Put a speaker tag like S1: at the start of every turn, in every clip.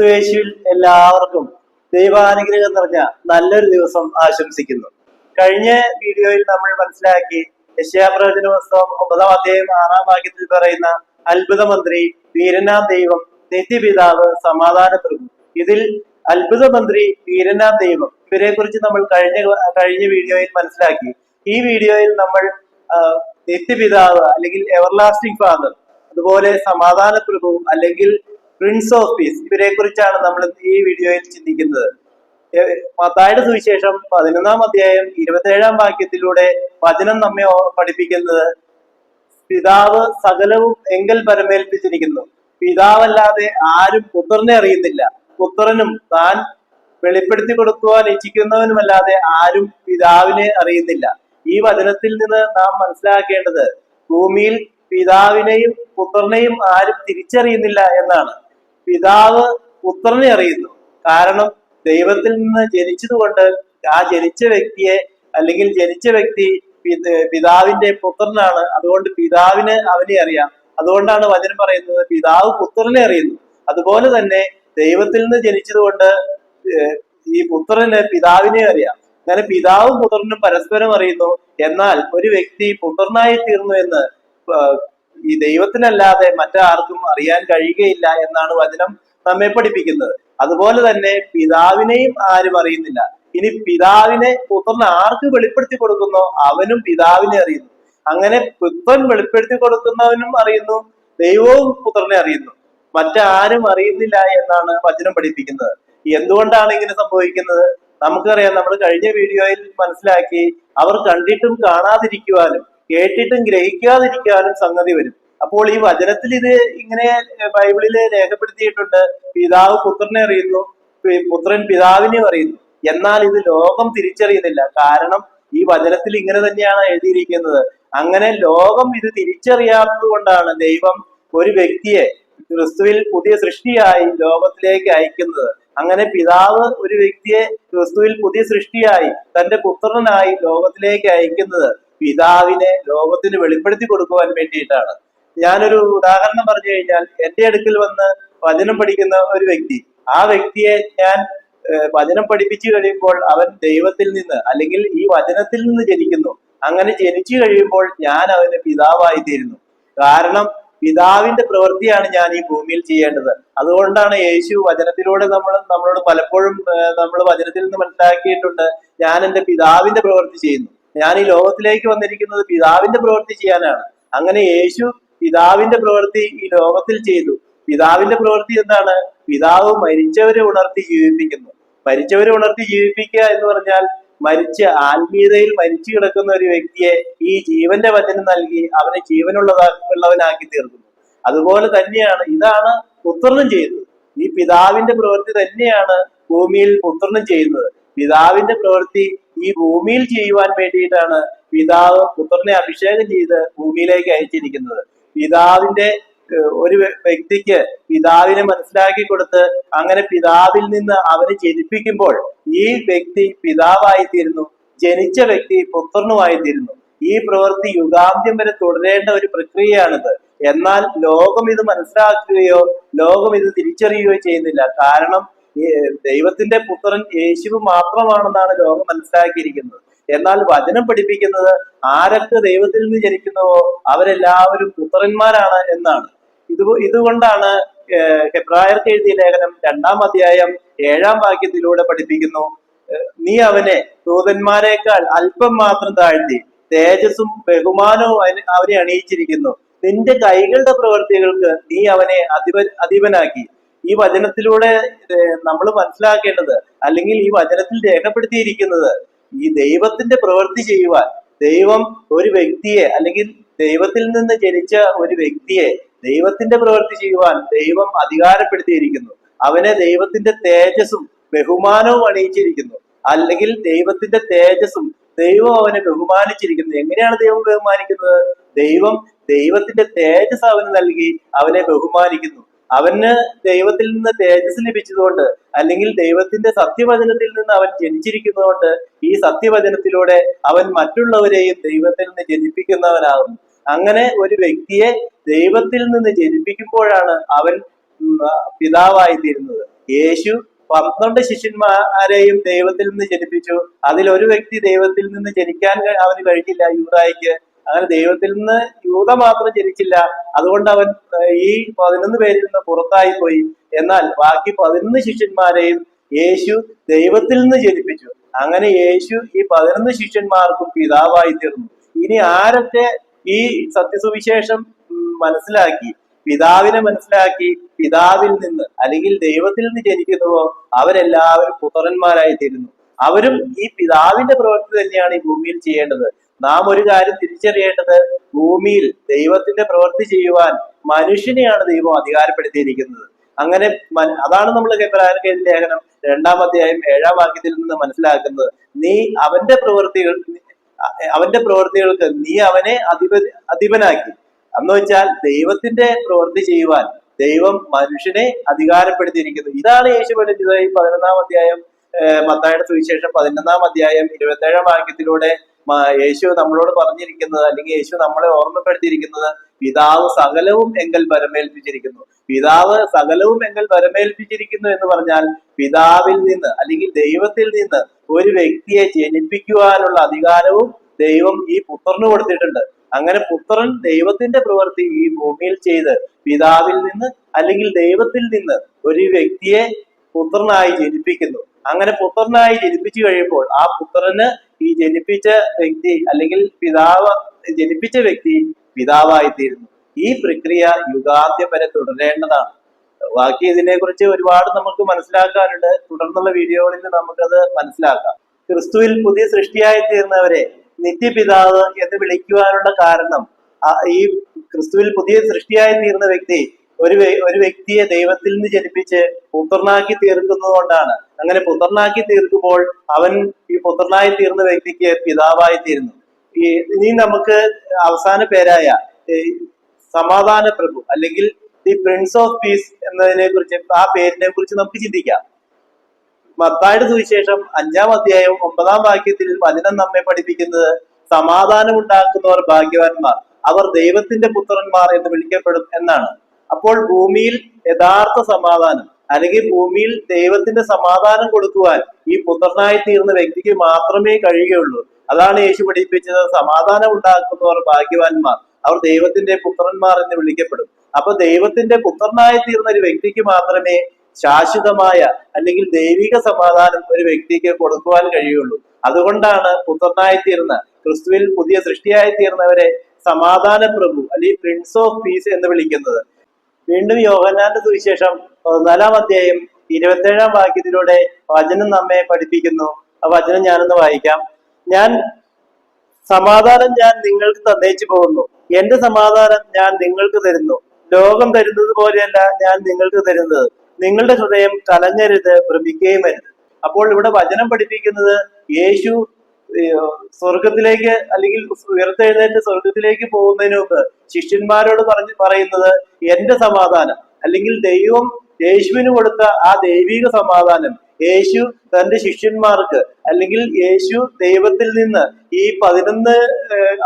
S1: ക്രിസ്തുവേശുവിൽ എല്ലാവർക്കും ദൈവാനുഗ്രഹം നിറഞ്ഞ നല്ലൊരു ദിവസം ആശംസിക്കുന്നു. കഴിഞ്ഞ വീഡിയോയിൽ നമ്മൾ മനസ്സിലാക്കി യശയാപ്രവചന പുസ്തകം ഒമ്പതാം അധ്യായം ആറാം വാക്യത്തിൽ പറയുന്ന അത്ഭുത മന്ത്രി വീരനാം ദൈവം നിത്യപിതാവ് സമാധാന പ്രഭു ഇതിൽ അത്ഭുത മന്ത്രി വീരനാം ദൈവം ഇവരെ കുറിച്ച് നമ്മൾ കഴിഞ്ഞ കഴിഞ്ഞ വീഡിയോയിൽ മനസ്സിലാക്കി. ഈ വീഡിയോയിൽ നമ്മൾ നിത്യപിതാവ് അല്ലെങ്കിൽ എവർലാസ്റ്റിംഗ് ഫാദർ അതുപോലെ സമാധാന പ്രഭു അല്ലെങ്കിൽ പ്രിൻസ് ഓഫ് പീസ് ഇവരെ കുറിച്ചാണ് നമ്മൾ ഈ വീഡിയോയിൽ ചിന്തിക്കുന്നത്. മത്തായുടെ സുവിശേഷം പതിനൊന്നാം അധ്യായം ഇരുപത്തേഴാം വാക്യത്തിലൂടെ വചനം നമ്മെ പഠിപ്പിക്കുന്നത് പിതാവ് സകലവും എങ്കൽ പരമേൽപ്പിച്ചിരിക്കുന്നു. പിതാവല്ലാതെ ആരും പുത്രനെ അറിയുന്നില്ല. പുത്രനും താൻ വെളിപ്പെടുത്തി കൊടുക്കുവാൻ ഇച്ഛിക്കുന്നവനുമല്ലാതെ ആരും പിതാവിനെ അറിയുന്നില്ല. ഈ വചനത്തിൽ നിന്ന് നാം മനസ്സിലാക്കേണ്ടത് ഭൂമിയിൽ പിതാവിനെയും പുത്രനെയും ആരും തിരിച്ചറിയുന്നില്ല എന്നാണ്. പിതാവ് പുത്രനെ അറിയുന്നു. കാരണം ദൈവത്തിൽ നിന്ന് ജനിച്ചതുകൊണ്ട് ആ ജനിച്ച വ്യക്തിയെ അല്ലെങ്കിൽ ജനിച്ച വ്യക്തി പിതാവിന്റെ പുത്രനാണ്. അതുകൊണ്ട് പിതാവിന് അവനെ അറിയാം. അതുകൊണ്ടാണ് വചനം പറയുന്നത് പിതാവ് പുത്രനെ അറിയുന്നു. അതുപോലെ തന്നെ ദൈവത്തിൽ നിന്ന് ജനിച്ചതുകൊണ്ട് ഈ പുത്രന് പിതാവിനെ അറിയാം. അങ്ങനെ പിതാവും പുത്രനും പരസ്പരം അറിയുന്നു. എന്നാൽ ഒരു വ്യക്തി പുത്രനായി തീർന്നു എന്ന് ഈ ദൈവത്തിനല്ലാതെ മറ്റാർക്കും അറിയാൻ കഴിയുകയില്ല എന്നാണ് വചനം നമ്മെ പഠിപ്പിക്കുന്നത്. അതുപോലെ തന്നെ പിതാവിനെയും ആരും അറിയുന്നില്ല. ഇനി പിതാവിനെ പുത്രൻ ആർക്ക് വെളിപ്പെടുത്തി കൊടുക്കുന്നോ? അവനും പിതാവിനെ അറിയുന്നു. അങ്ങനെ പുത്രൻ വെളിപ്പെടുത്തി കൊടുക്കുന്നവനും അറിയുന്നു ദൈവവും പുത്രനെ അറിയുന്നു. മറ്റാരും അറിയുന്നില്ല എന്നാണ് വചനം പഠിപ്പിക്കുന്നത്. എന്തുകൊണ്ടാണ് ഇങ്ങനെ സംഭവിക്കുന്നത്? നമുക്കറിയാം നമ്മൾ കഴിഞ്ഞ വീഡിയോയിൽ മനസ്സിലാക്കി അവർ കണ്ടിട്ടും കാണാതിരിക്കുവാനും കേട്ടിട്ടും ഗ്രഹിക്കാതിരിക്കാനും സംഗതി വരും. അപ്പോൾ ഈ വചനത്തിൽ ഇത് ഇങ്ങനെ ബൈബിളിൽ രേഖപ്പെടുത്തിയിട്ടുണ്ട്. പിതാവ് പുത്രനെ അറിയുന്നു പുത്രൻ പിതാവിനെ അറിയുന്നു. എന്നാൽ ഇത് ലോകം തിരിച്ചറിയുന്നില്ല. കാരണം ഈ വചനത്തിൽ ഇങ്ങനെ തന്നെയാണ് എഴുതിയിരിക്കുന്നത്. അങ്ങനെ ലോകം ഇത് തിരിച്ചറിയാത്തത് കൊണ്ടാണ് ദൈവം ഒരു വ്യക്തിയെ ക്രിസ്തുവിൽ പുതിയ സൃഷ്ടിയായി ലോകത്തിലേക്ക് അയക്കുന്നത്. അങ്ങനെ പിതാവ് ഒരു വ്യക്തിയെ ക്രിസ്തുവിൽ പുതിയ സൃഷ്ടിയായി തന്റെ പുത്രനായി ലോകത്തിലേക്ക് അയക്കുന്നത് പിതാവിനെ ലോകത്തിന് വെളിപ്പെടുത്തി കൊടുക്കുവാൻ വേണ്ടിയിട്ടാണ്. ഞാനൊരു ഉദാഹരണം പറഞ്ഞു കഴിഞ്ഞാൽ എന്റെ അടുക്കൽ വന്ന് വചനം പഠിക്കുന്ന ഒരു വ്യക്തി. ആ വ്യക്തിയെ ഞാൻ വചനം പഠിപ്പിച്ചു കഴിയുമ്പോൾ അവൻ ദൈവത്തിൽ നിന്ന് അല്ലെങ്കിൽ ഈ വചനത്തിൽ നിന്ന് ജനിക്കുന്നു. അങ്ങനെ ജനിച്ചു കഴിയുമ്പോൾ ഞാൻ അവന് പിതാവായി തീരുന്നു കാരണം പിതാവിന്റെ പ്രവൃത്തിയാണ് ഞാൻ ഈ ഭൂമിയിൽ ചെയ്യേണ്ടത്. അതുകൊണ്ടാണ് യേശു വചനത്തിലൂടെ നമ്മൾ നമ്മളോട് പലപ്പോഴും നമ്മൾ വചനത്തിൽ നിന്ന് മനസ്സിലാക്കിയിട്ടുണ്ട് ഞാൻ എന്റെ പിതാവിന്റെ പ്രവൃത്തി ചെയ്യുന്നു. ഞാൻ ഈ ലോകത്തിലേക്ക് വന്നിരിക്കുന്നത് പിതാവിന്റെ പ്രവൃത്തി ചെയ്യാനാണ്. അങ്ങനെ യേശു പിതാവിന്റെ പ്രവൃത്തി ഈ ലോകത്തിൽ ചെയ്തു. പിതാവിന്റെ പ്രവൃത്തി എന്താണ്? പിതാവ് മരിച്ചവരെ ഉണർത്തി ജീവിപ്പിക്കുന്നു. മരിച്ചവരെ ഉണർത്തി ജീവിപ്പിക്കുക എന്ന് പറഞ്ഞാൽ മരിച്ച് ആത്മീയതയിൽ മരിച്ചു കിടക്കുന്ന ഒരു വ്യക്തിയെ ഈ ജീവന്റെ വചനം നൽകി അവനെ ജീവനുള്ളതാക്കുള്ളവനാക്കി തീർക്കുന്നു. അതുപോലെ തന്നെയാണ് ഇതാണ് പുത്രനും ചെയ്തത്. ഈ പിതാവിന്റെ പ്രവൃത്തി തന്നെയാണ് ഭൂമിയിൽ പുത്രനും ചെയ്യുന്നത്. പിതാവിന്റെ പ്രവൃത്തി ഈ ഭൂമിയിൽ ചെയ്യുവാൻ വേണ്ടിയിട്ടാണ് പിതാവ് പുത്രനെ അഭിഷേകം ചെയ്ത് ഭൂമിയിലേക്ക് അയച്ചിരിക്കുന്നത്. പിതാവിന്റെ ഒരു വ്യക്തിക്ക് പിതാവിനെ മനസ്സിലാക്കി കൊടുത്ത് അങ്ങനെ പിതാവിൽ നിന്ന് അവനെ ജനിപ്പിക്കുമ്പോൾ ഈ വ്യക്തി പിതാവായി തീരുന്നു ജനിച്ച വ്യക്തി പുത്രനുമായി തീരുന്നു ഈ പ്രവൃത്തി യുഗാന്ത്യം വരെ തുടരേണ്ട ഒരു പ്രക്രിയയാണിത്. എന്നാൽ ലോകം ഇത് മനസ്സിലാക്കുകയോ ലോകം ഇത് തിരിച്ചറിയുകയോ ചെയ്യുന്നില്ല. കാരണം ദൈവത്തിന്റെ പുത്രൻ യേശു മാത്രമാണെന്നാണ് ലോകം മനസ്സിലാക്കിയിരിക്കുന്നത്. എന്നാൽ വചനം പഠിപ്പിക്കുന്നത് ആരൊക്കെ ദൈവത്തിൽ നിന്ന് ജനിക്കുന്നുവോ അവരെല്ലാവരും പുത്രന്മാരാണ് എന്നാണ്. ഇത് ഇതുകൊണ്ടാണ് ഹെബ്രായർക്ക് എഴുതിയ ലേഖനം രണ്ടാം അധ്യായം ഏഴാം വാക്യത്തിലൂടെ പഠിപ്പിക്കുന്നു നീ അവനെ ദൂതന്മാരെക്കാൾ അല്പം മാത്രം താഴ്ത്തി തേജസ്സും ബഹുമാനവും അവനെ അണിയിച്ചിരിക്കുന്നു. നിന്റെ കൈകളുടെ പ്രവൃത്തികൾക്ക് നീ അവനെ അധിപ അധിപനാക്കി. ഈ വചനത്തിലൂടെ നമ്മൾ മനസ്സിലാക്കേണ്ടത് അല്ലെങ്കിൽ ഈ വചനത്തിൽ രേഖപ്പെടുത്തിയിരിക്കുന്നത് ഈ ദൈവത്തിന്റെ പ്രവൃത്തി ചെയ്യുവാൻ ദൈവം ഒരു വ്യക്തിയെ അല്ലെങ്കിൽ ദൈവത്തിൽ നിന്ന് ജനിച്ച ഒരു വ്യക്തിയെ ദൈവത്തിന്റെ പ്രവൃത്തി ചെയ്യുവാൻ ദൈവം അധികാരപ്പെടുത്തിയിരിക്കുന്നു. അവനെ ദൈവത്തിന്റെ തേജസ്സും ബഹുമാനവും അണിയിച്ചിരിക്കുന്നു. അല്ലെങ്കിൽ ദൈവത്തിന്റെ തേജസ്സും ദൈവം അവനെ ബഹുമാനിച്ചിരിക്കുന്നു. എങ്ങനെയാണ് ദൈവം ബഹുമാനിക്കുന്നത്? ദൈവം ദൈവത്തിന്റെ തേജസ് അവന് നൽകി അവനെ ബഹുമാനിക്കുന്നു. അവന് ദൈവത്തിൽ നിന്ന് തേജസ് ലഭിച്ചതുകൊണ്ട് അല്ലെങ്കിൽ ദൈവത്തിന്റെ സത്യവചനത്തിൽ നിന്ന് അവൻ ജനിച്ചിരിക്കുന്നതുകൊണ്ട് ഈ സത്യവചനത്തിലൂടെ അവൻ മറ്റുള്ളവരെയും ദൈവത്തിൽ നിന്ന് ജനിപ്പിക്കുന്നവനാകുന്നു. അങ്ങനെ ഒരു വ്യക്തിയെ ദൈവത്തിൽ നിന്ന് ജനിപ്പിക്കുമ്പോഴാണ് അവൻ പിതാവായി തീരുന്നത് യേശു പന്ത്രണ്ട് ശിഷ്യന്മാരെയും ദൈവത്തിൽ നിന്ന് ജനിപ്പിച്ചു. അതിൽ ഒരു വ്യക്തി ദൈവത്തിൽ നിന്ന് ജനിക്കാൻ അവന് കഴിഞ്ഞില്ല. യൂതായിക്ക് അങ്ങനെ ദൈവത്തിൽ നിന്ന് യൂത മാത്രം ജനിച്ചില്ല. അതുകൊണ്ട് അവൻ ഈ പതിനൊന്ന് പേരിൽ നിന്ന് പുറത്തായി പോയി എന്നാൽ ബാക്കി പതിനൊന്ന് ശിഷ്യന്മാരെയും യേശു ദൈവത്തിൽ നിന്ന് ജനിപ്പിച്ചു. അങ്ങനെ യേശു ഈ പതിനൊന്ന് ശിഷ്യന്മാർക്കും പിതാവായി തീർന്നു. ഇനി ആരൊക്കെ ഈ സത്യസുവിശേഷം മനസ്സിലാക്കി പിതാവിനെ മനസ്സിലാക്കി പിതാവിൽ നിന്ന് അല്ലെങ്കിൽ ദൈവത്തിൽ നിന്ന് ജനിക്കുന്നുവോ അവരെല്ലാവരും പുത്രന്മാരായി തീരുന്നു. അവരും ഈ പിതാവിന്റെ പ്രവൃത്തി തന്നെയാണ് ഈ ഭൂമിയിൽ ചെയ്യേണ്ടത്. നാം ഒരു കാര്യം തിരിച്ചറിയേണ്ടത് ഭൂമിയിൽ ദൈവത്തിന്റെ പ്രവൃത്തി ചെയ്യുവാൻ മനുഷ്യനെയാണ് ദൈവം അധികാരപ്പെടുത്തിയിരിക്കുന്നത്. അങ്ങനെ അതാണ് നമ്മൾ ലേഖനം? രണ്ടാം അധ്യായം ഏഴാം വാക്യത്തിൽ നിന്ന് മനസ്സിലാക്കുന്നത് നീ അവന്റെ പ്രവൃത്തികൾ അവന്റെ പ്രവൃത്തികൾക്ക് നീ അവനെ അധിപ അധിപനാക്കി. എന്ന് വെച്ചാൽ ദൈവത്തിന്റെ പ്രവൃത്തി ചെയ്യുവാൻ ദൈവം മനുഷ്യനെ അധികാരപ്പെടുത്തിയിരിക്കുന്നു. ഇതാണ് യേശു പഠിച്ചത് ഈ പതിനൊന്നാം അധ്യായം മത്തായുടെ സുവിശേഷം പതിനൊന്നാം അധ്യായം ഇരുപത്തേഴാം വാക്യത്തിലൂടെ യേശു നമ്മളോട് പറഞ്ഞിരിക്കുന്നത് അല്ലെങ്കിൽ യേശു നമ്മളെ ഓർമ്മപ്പെടുത്തിയിരിക്കുന്നത് പിതാവ് സകലവും എങ്കൽ പരമേൽപ്പിച്ചിരിക്കുന്നു. പിതാവ് സകലവും എങ്കൽ പരമേൽപ്പിച്ചിരിക്കുന്നു എന്ന് പറഞ്ഞാൽ പിതാവിൽ നിന്ന് അല്ലെങ്കിൽ ദൈവത്തിൽ നിന്ന് ഒരു വ്യക്തിയെ ജനിപ്പിക്കുവാനുള്ള അധികാരവും ദൈവം ഈ പുത്രന് കൊടുത്തിട്ടുണ്ട്. അങ്ങനെ പുത്രൻ ദൈവത്തിന്റെ പ്രവൃത്തി ഈ ഭൂമിയിൽ ചെയ്ത് പിതാവിൽ നിന്ന് അല്ലെങ്കിൽ ദൈവത്തിൽ നിന്ന് ഒരു വ്യക്തിയെ പുത്രനായി ജനിപ്പിക്കുന്നു. അങ്ങനെ പുത്രനായി ജനിപ്പിച്ചു കഴിയുമ്പോൾ ആ പുത്രന് ഈ ജനിപ്പിച്ച വ്യക്തി അല്ലെങ്കിൽ പിതാവ് ജനിപ്പിച്ച വ്യക്തി പിതാവായി തീരുന്നു ഈ പ്രക്രിയ യുഗാന്ത്യം വരെ തുടരേണ്ടതാണ്. ബാക്കി ഇതിനെ കുറിച്ച് ഒരുപാട് നമുക്ക് മനസ്സിലാക്കാനുണ്ട്. തുടർന്നുള്ള വീഡിയോകളിൽ നമുക്കത് മനസ്സിലാക്കാം. ക്രിസ്തുവിൽ പുതിയ സൃഷ്ടിയായി തീർന്നവരെ നിത്യപിതാവ് എന്ന് വിളിക്കുവാനുള്ള കാരണം ഈ ക്രിസ്തുവിൽ പുതിയ സൃഷ്ടിയായി തീർന്ന വ്യക്തി ഒരു ഒരു വ്യക്തിയെ ദൈവത്തിൽ നിന്ന് ജനിപ്പിച്ച് പുത്രനാക്കി തീർക്കുന്നത് കൊണ്ടാണ് അങ്ങനെ പുത്രനാക്കി തീർക്കുമ്പോൾ അവൻ ഈ പുത്രനായി തീർന്ന വ്യക്തിക്ക് പിതാവായി തീരുന്നു. ഈ ഇനി നമുക്ക് അവസാന പേരായ സമാധാന പ്രഭു അല്ലെങ്കിൽ ദി പ്രിൻസ് ഓഫ് പീസ് എന്നതിനെ കുറിച്ച് ആ പേരിനെ കുറിച്ച് നമുക്ക് ചിന്തിക്കാം. മത്തായുടെ സുവിശേഷം അഞ്ചാം അധ്യായം ഒമ്പതാം വാക്യത്തിൽ വചനം നമ്മെ പഠിപ്പിക്കുന്നത് സമാധാനം ഉണ്ടാക്കുന്നവർ ഭാഗ്യവാന്മാർ. അവർ ദൈവത്തിന്റെ പുത്രന്മാർ എന്ന് വിളിക്കപ്പെടും എന്നാണ്. അപ്പോൾ ഭൂമിയിൽ യഥാർത്ഥ സമാധാനം അല്ലെങ്കിൽ ഭൂമിയിൽ ദൈവത്തിന്റെ സമാധാനം കൊടുക്കുവാൻ ഈ പുത്രനായി തീർന്ന വ്യക്തിക്ക് മാത്രമേ കഴിയുകയുള്ളൂ. അതാണ് യേശു പഠിപ്പിച്ചത്. സമാധാനം ഉണ്ടാക്കുന്നവർ ഭാഗ്യവാന്മാർ. അവർ ദൈവത്തിന്റെ പുത്രന്മാർ എന്ന് വിളിക്കപ്പെടും. അപ്പൊ ദൈവത്തിന്റെ പുത്രനായി തീർന്ന ഒരു വ്യക്തിക്ക് മാത്രമേ ശാശ്വതമായ അല്ലെങ്കിൽ ദൈവിക സമാധാനം ഒരു വ്യക്തിക്ക് കൊടുക്കുവാൻ കഴിയുള്ളൂ. അതുകൊണ്ടാണ് പുത്രനായി തീർന്ന ക്രിസ്തുവിൽ പുതിയ സൃഷ്ടിയായി തീർന്നവരെ സമാധാന പ്രഭു അല്ലെങ്കിൽ പ്രിൻസ് ഓഫ് പീസ് എന്ന് വിളിക്കുന്നത്. വീണ്ടും യോഹന്നാന്റെ സുവിശേഷം പതിനാലാം അധ്യായം ഇരുപത്തേഴാം വാക്യത്തിലൂടെ വചനം നമ്മെ പഠിപ്പിക്കുന്നു. ആ വചനം ഞാനൊന്ന് വായിക്കാം. ഞാൻ സമാധാനം ഞാൻ നിങ്ങൾക്ക് തന്നേച്ചു പോകുന്നു. എന്റെ സമാധാനം ഞാൻ നിങ്ങൾക്ക് തരുന്നു. ലോകം തരുന്നത് പോലെയല്ല ഞാൻ നിങ്ങൾക്ക് തരുന്നത്. നിങ്ങളുടെ ഹൃദയം കലഞ്ഞരുത് ഭ്രമിക്കുകയും വരുത് അപ്പോൾ ഇവിടെ വചനം പഠിപ്പിക്കുന്നത് യേശു സ്വർഗത്തിലേക്ക് അല്ലെങ്കിൽ ഉയർത്തെഴുന്നേറ്റ് സ്വർഗത്തിലേക്ക് പോകുന്നതിന് മുമ്പ് ശിഷ്യന്മാരോട് പറഞ്ഞ് പറയുന്നത് എന്റെ സമാധാനം. അല്ലെങ്കിൽ ദൈവം യേശുവിന് കൊടുത്ത ആ ദൈവിക സമാധാനം. യേശു തന്റെ ശിഷ്യന്മാർക്ക് അല്ലെങ്കിൽ യേശു ദൈവത്തിൽ നിന്ന് ഈ പതിനൊന്ന്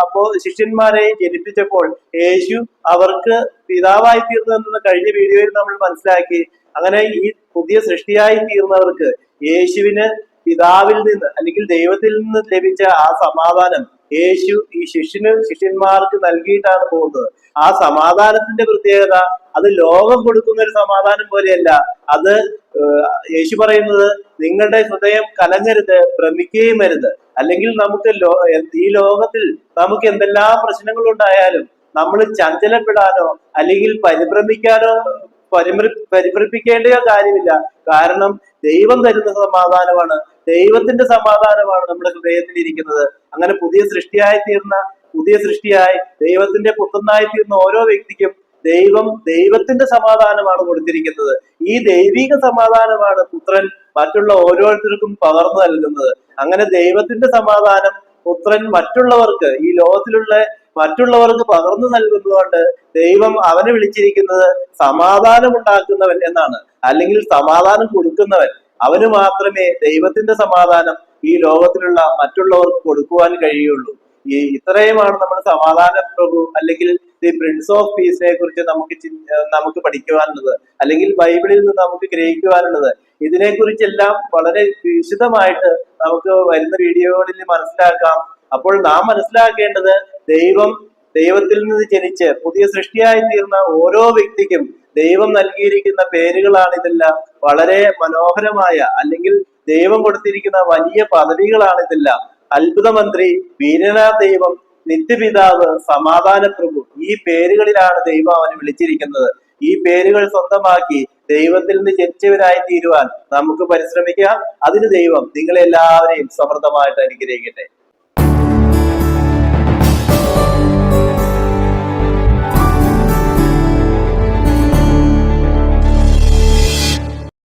S1: അപ്പോ ശിഷ്യന്മാരെ ജനിപ്പിച്ചപ്പോൾ യേശു അവർക്ക് പിതാവായി തീർന്നതെന്ന് കഴിഞ്ഞ വീഡിയോയിൽ നമ്മൾ മനസ്സിലാക്കി. അങ്ങനെ ഈ പുതിയ സൃഷ്ടിയായി തീർന്നവർക്ക് യേശുവിന് പിതാവിൽ നിന്ന് അല്ലെങ്കിൽ ദൈവത്തിൽ നിന്ന് ലഭിച്ച ആ സമാധാനം യേശു ഈ ശിഷ്യന് ശിഷ്യന്മാർക്ക് നൽകിയിട്ടാണ് പോകുന്നത്. ആ സമാധാനത്തിന്റെ പ്രത്യേകത അത് ലോകം കൊടുക്കുന്ന ഒരു സമാധാനം പോലെയല്ല. അത് യേശു പറയുന്നത് നിങ്ങളുടെ ഹൃദയം കലങ്ങരുത് ഭ്രമിക്കുകയും വരുത് അല്ലെങ്കിൽ നമുക്ക് ഈ ലോകത്തിൽ നമുക്ക് എന്തെല്ലാം പ്രശ്നങ്ങളുണ്ടായാലും നമ്മൾ ചഞ്ചലപ്പെടാനോ അല്ലെങ്കിൽ പരിഭ്രമിക്കാനോ പരിമൃ പരിമൃപ്പിക്കേണ്ട കാര്യമില്ല. കാരണം ദൈവം തരുന്ന സമാധാനമാണ്. ദൈവത്തിന്റെ സമാധാനമാണ് നമ്മുടെ ഹൃദയത്തിൽ ഇരിക്കുന്നത്. അങ്ങനെ പുതിയ സൃഷ്ടിയായി തീർന്ന പുതിയ സൃഷ്ടിയായി ദൈവത്തിന്റെ പുത്രനായി തീർന്ന ഓരോ വ്യക്തിക്കും ദൈവം ദൈവത്തിന്റെ സമാധാനമാണ് കൊടുത്തിരിക്കുന്നത്. ഈ ദൈവിക സമാധാനമാണ് പുത്രൻ മറ്റുള്ള ഓരോരുത്തർക്കും പകർന്നു നൽകുന്നത്. അങ്ങനെ ദൈവത്തിന്റെ സമാധാനം പുത്രൻ മറ്റുള്ളവർക്ക് ഈ ലോകത്തിലുള്ള മറ്റുള്ളവർക്ക് പകർന്നു നൽകുന്നതുകൊണ്ട് ദൈവം അവനെ വിളിച്ചിരിക്കുന്നത് സമാധാനം ഉണ്ടാക്കുന്നവൻ എന്നാണ്. അല്ലെങ്കിൽ സമാധാനം കൊടുക്കുന്നവൻ. അവന് മാത്രമേ ദൈവത്തിന്റെ സമാധാനം ഈ ലോകത്തിലുള്ള മറ്റുള്ളവർക്ക് കൊടുക്കുവാൻ കഴിയുള്ളൂ. ഈ ഇത്രയുമാണ് നമ്മൾ സമാധാന പ്രഭു അല്ലെങ്കിൽ ദി പ്രിൻസ് ഓഫ് പീസിനെ കുറിച്ച് നമുക്ക് നമുക്ക് പഠിക്കുവാനുള്ളത്. അല്ലെങ്കിൽ ബൈബിളിൽ നിന്ന് നമുക്ക് ഗ്രഹിക്കുവാനുള്ളത്. ഇതിനെക്കുറിച്ചെല്ലാം വളരെ വിശദമായിട്ട് നമുക്ക് വരുന്ന വീഡിയോകളിൽ മനസ്സിലാക്കാം. അപ്പോൾ നാം മനസ്സിലാക്കേണ്ടത് ദൈവം ദൈവത്തിൽ നിന്ന് ജനിച്ച് പുതിയ സൃഷ്ടിയായി തീർന്ന ഓരോ വ്യക്തിക്കും ദൈവം നൽകിയിരിക്കുന്ന പേരുകളാണ് ഇതെല്ലാം. വളരെ മനോഹരമായ അല്ലെങ്കിൽ ദൈവം കൊടുത്തിരിക്കുന്ന വലിയ പദവികളാണ് ഇതെല്ലാം. അത്ഭുതമന്ത്രി വീരനാ ദൈവം നിത്യപിതാവ് സമാധാന പ്രഭു ഈ പേരുകളിലാണ് ദൈവം അവനെ വിളിച്ചിരിക്കുന്നത്. ഈ പേരുകൾ സ്വന്തമാക്കി ദൈവത്തിൽ നിന്ന് ജനിച്ചവരായി തീരുവാൻ നമുക്ക് പരിശ്രമിക്കാം. അതിന് ദൈവം നിങ്ങളെല്ലാവരെയും സമൃദ്ധമായിട്ട് അനുഗ്രഹിക്കട്ടെ.